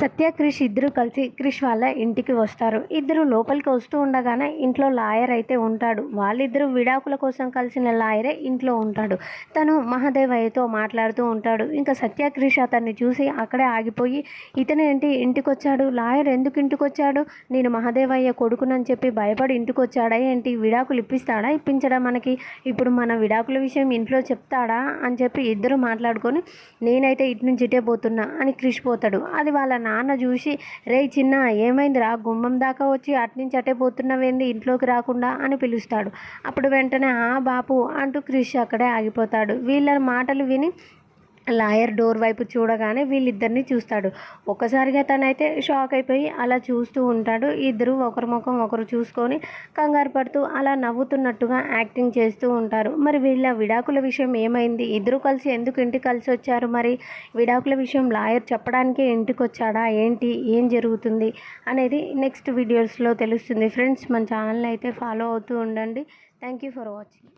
సత్య క్రిష్ ఇద్దరు కలిసి క్రిష్ వాళ్ళ ఇంటికి వస్తారు. ఇద్దరు లోపలికి వస్తూ ఉండగానే ఇంట్లో లాయర్ అయితే ఉంటాడు. వాళ్ళిద్దరూ విడాకుల కోసం కలిసిన లాయరే ఇంట్లో ఉంటాడు. తను మహాదేవయ్యతో మాట్లాడుతూ ఉంటాడు. ఇంకా సత్య క్రిష్ అతన్ని చూసి అక్కడే ఆగిపోయి ఇతను ఏంటి? ఇంటికి వచ్చాడు లాయర్ ఎందుకు ఇంటికి వచ్చాడు నేను మహాదేవయ్య కొడుకునని చెప్పి భయపడి ఇంటికి వచ్చాడా ఏంటి? విడాకులు ఇప్పిస్తాడా? ఇప్పించడా మనకి? ఇప్పుడు మన విడాకుల విషయం ఇంట్లో చెప్తాడా? అని చెప్పి ఇద్దరు మాట్లాడుకొని నేనైతే ఇటు నుంచి ఇటే పోతున్నా అని క్రిష్ పోతాడు. అది వాళ్ళ నాన్న చూసి రే చిన్న ఏమైందిరా? గుమ్మం దాకా వచ్చి అట్నుంచి అటే పోతున్నావేంది? ఇంట్లోకి రాకుండా? అని పిలుస్తాడు. అప్పుడు వెంటనే ఆ బాపు అంటూ క్రిష్ అక్కడే ఆగిపోతాడు. వీళ్ళ మాటలు విని లాయర్ డోర్ వైపు చూడగానే వీళ్ళిద్దరిని చూస్తాడు. ఒక్కసారిగా తనైతే షాక్ అయిపోయి అలా చూస్తూ ఉంటాడు. ఇద్దరు ఒకరి ముఖం ఒకరు చూసుకొని కంగారు పడుతూ అలా నవ్వుతున్నట్టుగా యాక్టింగ్ చేస్తూ ఉంటారు. మరి వీళ్ళ విడాకుల విషయం ఏమైంది? ఇద్దరు కలిసి ఎందుకు ఇంటికి కలిసి వచ్చారు? మరి విడాకుల విషయం లాయర్ చెప్పడానికే ఇంటికి వచ్చాడా ఏంటి? ఏం జరుగుతుంది? అనేది నెక్స్ట్ వీడియోస్లో తెలుస్తుంది. ఫ్రెండ్స్ మన ఛానల్ అయితే ఫాలో అవుతూ ఉండండి. Thank you for watching.